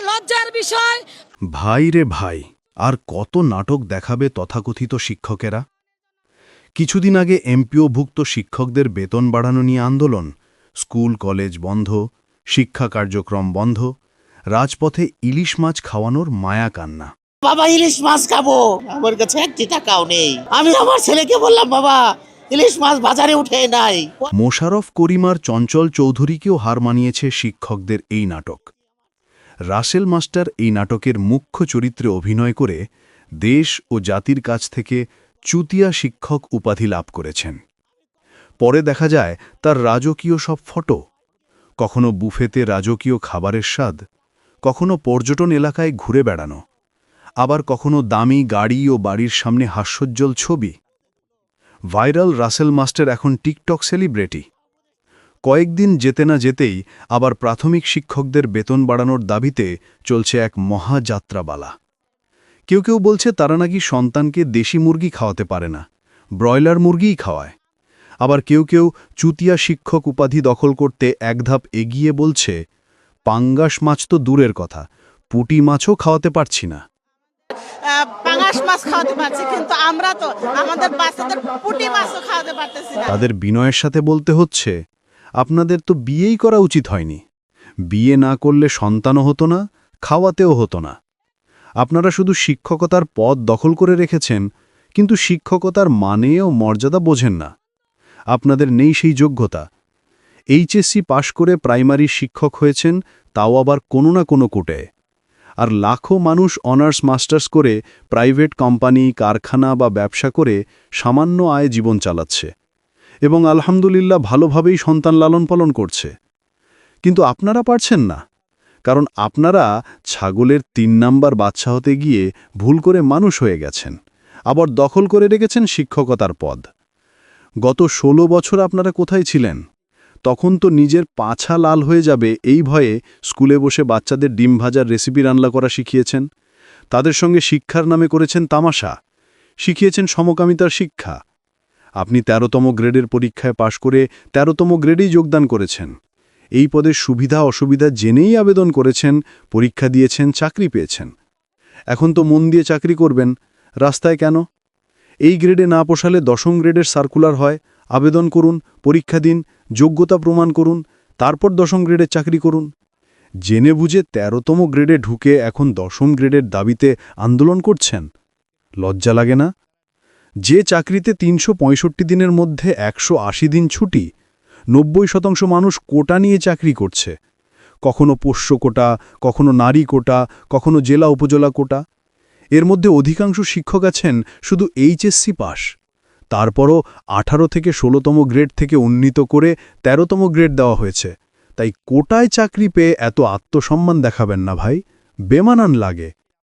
লজ্জার বিষয়। ভাই রে ভাই আর কত নাটক দেখাবে তথাকথিত শিক্ষকেরা? কিছুদিন আগে এমপিওভুক্ত শিক্ষকদের বেতন বাড়ানো নিয়ে আন্দোলন। স্কুল কলেজ বন্ধ শিক্ষা কার্যক্রম বন্ধ রাজপথে ইলিশ মাছ খাওয়ানোর মায়া কান্না। বাবা ইলিশ মাছ খাব। আমার কাছে একটি টাকাও নেই। আমি আমার ছেলেকে বললাম বাবা ইলিশ মাছ বাজারে উঠে নাই। মোশারফ করিমার চঞ্চল চৌধুরীকেও হার মানিয়েছে শিক্ষকদের এই নাটক। রাসেল মাস্টার এই নাটকের মুখ্য চরিত্রে অভিনয় করে দেশ ও জাতির কাছ থেকে চুতিয়া শিক্ষক উপাধি লাভ করেছেন। পরে দেখা যায় তার রাজকীয় সব ফটো। কখনো বুফেতে রাজকীয় খাবারের স্বাদ, কখনো পর্যটন এলাকায় ঘুরে বেড়ানো, আবার কখনো দামি গাড়ি ও বাড়ির সামনে হাস্যোজ্জ্বল ছবি। ভাইরাল রাসেল মাস্টার এখন টিকটক সেলিব্রিটি। কয়েকদিন যেতে না যেতেই আবার প্রাথমিক শিক্ষকদের বেতন বাড়ানোর দাবিতে চলছে এক মহাযাত্রাবালা। কেউ কেউ বলছে তারা নাকি সন্তানকে দেশি মুরগি খাওয়াতে পারে না ব্রয়লার মুরগিই খাওয়ায়। আবার কেউ কেউ চুতিয়া শিক্ষক উপাধি দখল করতে এক ধাপ এগিয়ে বলছে পাঙ্গাস মাছ তো দূরের কথা পুটি মাছও খাওয়াতে পারছি না। পাঙাশ মাছ খাওয়াতে পারছি কিন্তু আমরা তো আমাদের বাচ্চাদের পুঁটি মাছও খাওয়াতে পারতেছি না। তাদের বিনয়ের সাথে বলতে হচ্ছে আপনাদের তো বিয়েই করা উচিত হয়নি। বিয়ে না করলে সন্তানও হতো না, খাওয়াতেও হতো না। আপনারা শুধু শিক্ষকতার পদ দখল করে রেখেছেন, কিন্তু শিক্ষকতার মানে ও মর্যাদা বোঝেন না। আপনাদের নেই সেই যোগ্যতা। এইচএসসি পাশ করে প্রাইমারি শিক্ষক হয়েছেন, তাও আবার কোনো না কোনো কোটে। আর লাখো মানুষ অনার্স, মাস্টার্স করে প্রাইভেট কোম্পানি, কারখানা বা ব্যবসা করে সামান্য আয় জীবন চালাচ্ছে। এবং আলহামদুলিল্লাহ ভালোভাবেই সন্তান লালন পালন করছে। কিন্তু আপনারা পারছেন না, কারণ আপনারা ছাগলের তিন নাম্বার বাচ্চা হতে গিয়ে ভুল করে মানুষ হয়ে গেছেন, আবার দখল করে রেখেছেন শিক্ষকতার পদ। গত ১৬ বছর আপনারা কোথায় ছিলেন? তখন তো নিজের পাছা লাল হয়ে যাবে এই ভয়ে স্কুলে বসে বাচ্চাদের ডিম ভাজার রেসিপি রান্না করা শিখিয়েছেন, তাদের সঙ্গে শিক্ষার নামে করেছেন তামাশা, শিখিয়েছেন সমকামিতার শিক্ষা আপনি তেরোতম গ্রেডের পরীক্ষায় পাশ করে তেরোতম গ্রেডেই যোগদান করেছেন। এই পদের সুবিধা অসুবিধা জেনেই আবেদন করেছেন, পরীক্ষা দিয়েছেন, চাকরি পেয়েছেন। এখন তো মন দিয়ে চাকরি করবেন, রাস্তায় কেন? এই গ্রেডে না পোষালে দশম গ্রেডের সার্কুলার হয়, আবেদন করুন, পরীক্ষা দিন, যোগ্যতা প্রমাণ করুন, তারপর দশম গ্রেডের চাকরি করুন। জেনে বুঝে তেরোতম গ্রেডে ঢুকে এখন দশম গ্রেডের দাবিতে আন্দোলন করছেন। লজ্জা লাগে না? যে চাকরিতে তিনশো পঁয়ষট্টি দিনের মধ্যে একশো আশি দিন ছুটি, নব্বই শতাংশ মানুষ কোটা নিয়ে চাকরি করছে। কখনো পোষ্য কোটা, কখনো নারী কোটা, কখনো জেলা উপজেলা কোটা। এর মধ্যে অধিকাংশ শিক্ষক আছেন শুধু এইচএসসি পাস। তারপরও আঠারো থেকে ষোলোতম গ্রেড থেকে উন্নীত করে তেরোতম গ্রেড দেওয়া হয়েছে। তাই কোটায় চাকরি পেয়ে এত আত্মসম্মান দেখাবেন না ভাই। বেমানান লাগে।